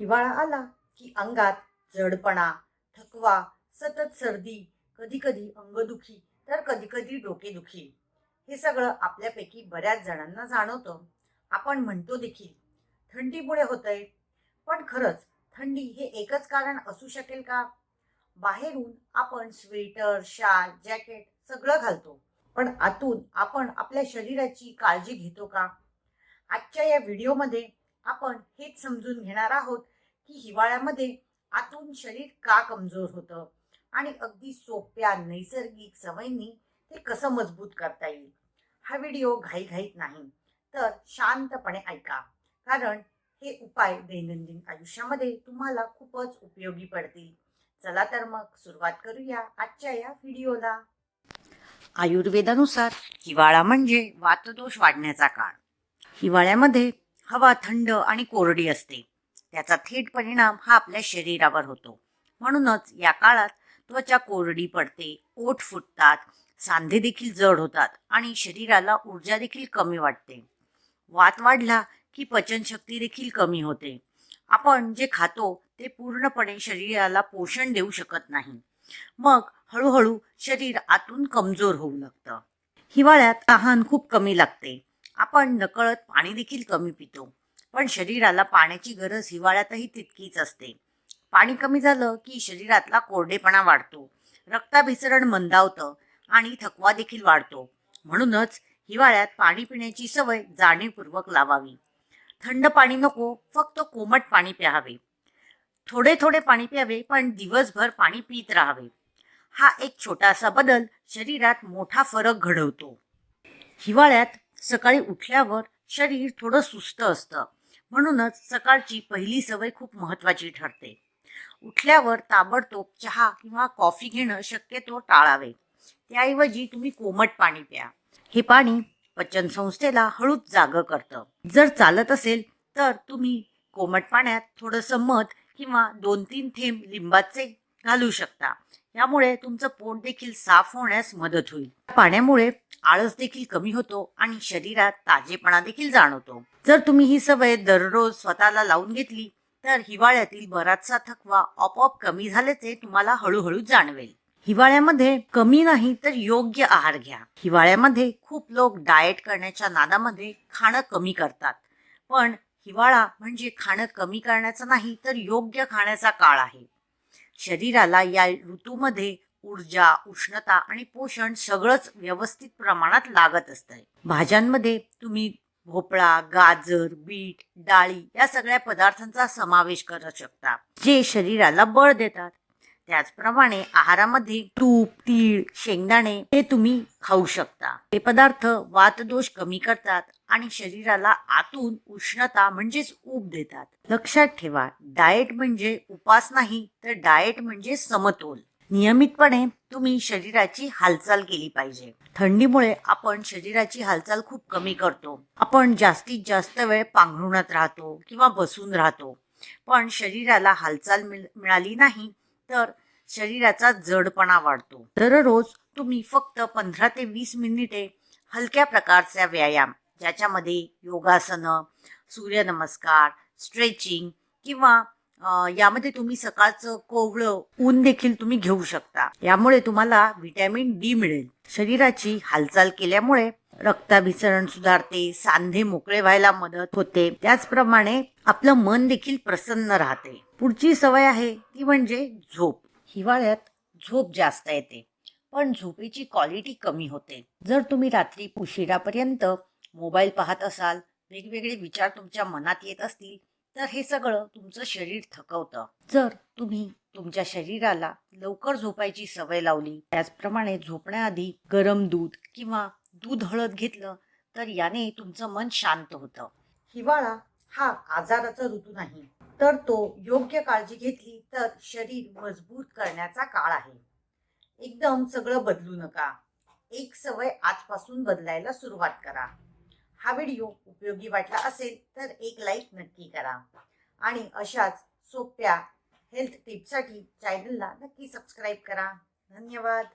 हिवाळा आला की अंगात जडपणा थकवा सतत सर्दी कधी कधी अंगदुखी तर कधी कधी डोकेदुखी. हे सगळं आपल्यापैकी बऱ्याच जणांना जाणवतं. आपण म्हणतो देखील थंडीमुळे होतंय. पण खरंच थंडी हे एकच कारण असू शकेल का? बाहेरून आपण स्वेटर शाल जॅकेट सगळं घालतो. पण आतून आपण आपल्या शरीराची काळजी घेतो का? आजच्या या व्हिडिओमध्ये आपण हेच समजून घेणार आहोत की हिवाळ्यामध्ये आतून शरीर का कमजोर होतं आणि अगदी सोप्या नैसर्गिक सवयींनी ते कसं मजबूत करता येईल? हा व्हिडिओ घाईघाईत नाही तर शांतपणे ऐका. कारण हे उपाय दैनंदिन आयुष्यामध्ये तुम्हाला खूपच उपयोगी पडतील. चला तर मग सुरुवात करूया आजच्या या व्हिडिओला. आयुर्वेदानुसार हिवाळा म्हणजे वातदोष वाढण्याचा काळ. हिवाळ्यामध्ये हवा थंड आणि कोरडी असते. त्याचा थेट परिणाम हा आपल्या शरीरावर होतो. म्हणूनच या काळात त्वचा कोरडी पडते ओठ फुटतात सांधे देखील जड होतात आणि शरीराला ऊर्जा देखील कमी वाटते. वात वाढला की पचनशक्ती देखील कमी होते. आपण जे खातो ते पूर्णपणे शरीराला पोषण देऊ शकत नाही. मग हळूहळू शरीर आतून कमजोर होऊ लागतं. हिवाळ्यात तहान खूप कमी लागते. आपण नकळत पाणी देखील कमी पितो. पण शरीराला पाण्याची गरज हिवाळ्यातही तितकीच असते. पाणी कमी झालं की शरीरातला कोरडेपणा वाढतो. रक्ताभिसरण मंदावतं आणि थकवा देखील वाढतो. म्हणूनच हिवाळ्यात पाणी पिण्याची सवय जाणीवपूर्वक लावावी. थंड पाणी नको फक्त कोमट पाणी प्यावे. थोडे थोडे पाणी प्यावे पण दिवसभर पाणी पित राहावे. हा एक छोटासा बदल शरीरात मोठा फरक घडवतो. हिवाळ्यात सकाळी उठल्यावर शरीर थोडं सुस्त असतं. म्हणूनच सकाळची पहिली सवय खूप महत्वाची ठरते. उठल्यावर ताबडतोब चहा किंवा कॉफी घेणं शक्यतो टाळावे. त्याऐवजी तुम्ही कोमट पाणी प्या. हे पाणी पचन संस्थेला हळूच जाग करतं. जर चालत असेल तर तुम्ही कोमट पाण्यात थोडंसं मध किंवा दोन तीन थेंब लिंबाचे घालू शकता. यामुळे तुमचं पोट देखील साफ होण्यास मदत होईल. पाण्यामुळे आळस देखील कमी होतो आणि शरीरात ताजेपणा देखील जाणवतो. जर तुम्ही ही सवय दररोज स्वतःला लावून घेतली तर हिवाळ्यातील बराचसा थकवा आपोआप कमी झाल्याचे तुम्हाला हळूहळू जाणवेल. हिवाळ्यामध्ये कमी नाही तर योग्य आहार घ्या. हिवाळ्यामध्ये खूप लोक डाएट करण्याच्या नादामध्ये खाणं कमी करतात. पण हिवाळा म्हणजे खाणं कमी करण्याचं नाही तर योग्य खाण्याचा काळ आहे. शरीराला या ऋतूमध्ये ऊर्जा उष्णता आणि पोषण सगळंच व्यवस्थित प्रमाणात लागत असतंय. भाज्यांमध्ये तुम्ही भोपळा गाजर बीट डाळी या सगळ्या पदार्थांचा समावेश करू शकता जे शरीराला बळ देतात. त्याचप्रमाणे आहारामध्ये तूप तीळ शेंगदाणे हे तुम्ही खाऊ शकता. हे पदार्थ वातदोष कमी करतात आणि शरीराला आतून उष्णता म्हणजेच ऊब देतात. लक्षात ठेवा डाएट म्हणजे उपास नाही तर डाएट म्हणजे समतोल. नियमितपणे तुम्ही शरीराची हालचाल केली पाहिजे. थंडीमुळे आपण शरीराची हालचाल खूप कमी करतो. आपण जास्तीत जास्त वेळ पांघरुणात राहतो किंवा बसून राहतो. पण शरीराला हालचाल मिळाली नाही तर शरीराचा जडपणा वाढतो. दररोज तुम्ही फक्त पंधरा ते वीस मिनिटे हलक्या प्रकारचा व्यायाम ज्याच्यामध्ये योगासनं सूर्यनमस्कार स्ट्रेचिंग किंवा यामध्ये तुम्ही सकाळचं कोवळं ऊन देखील तुम्ही घेऊ शकता. यामुळे तुम्हाला व्हिटॅमिन डी मिळेल. शरीराची हालचाल केल्यामुळे रक्ताभिसरण सुधारते सांधे मोकळे व्हायला मदत होते. त्याचप्रमाणे आपलं मन देखील प्रसन्न राहते. पुढची सवय आहे ती म्हणजे झोप. हिवाळ्यात झोप जास्त येते पण झोपेची क्वालिटी कमी होते. जर तुम्ही रात्री उशिरापर्यंत मोबाईल पाहत असाल वेगवेगळे विचार तुमच्या मनात येत असतील तर हे सगळं तुमचं शरीर थकवतं. जर तुम्ही तुमच्या शरीराला लवकर झोपायची सवय लावली त्याचप्रमाणे झोपण्याआधी गरम दूध किंवा दूध हळद घेतलं तर याने तुमचं मन शांत होतं. हिवाळा हा आजाराचा ऋतू नाही तर तो योग्य काळजी घेतली तर शरीर मजबूत करण्याचा काळ आहे. एकदम सगळं बदलू नका. एक सवय आजपासून बदलायला सुरुवात करा. हा व्हिडिओ उपयोगी वाटला असेल तर एक लाईक नक्की करा. आणि अशाच सोप्या हेल्थ टिपसाठी चॅनलला नक्की सबस्क्राईब करा. धन्यवाद.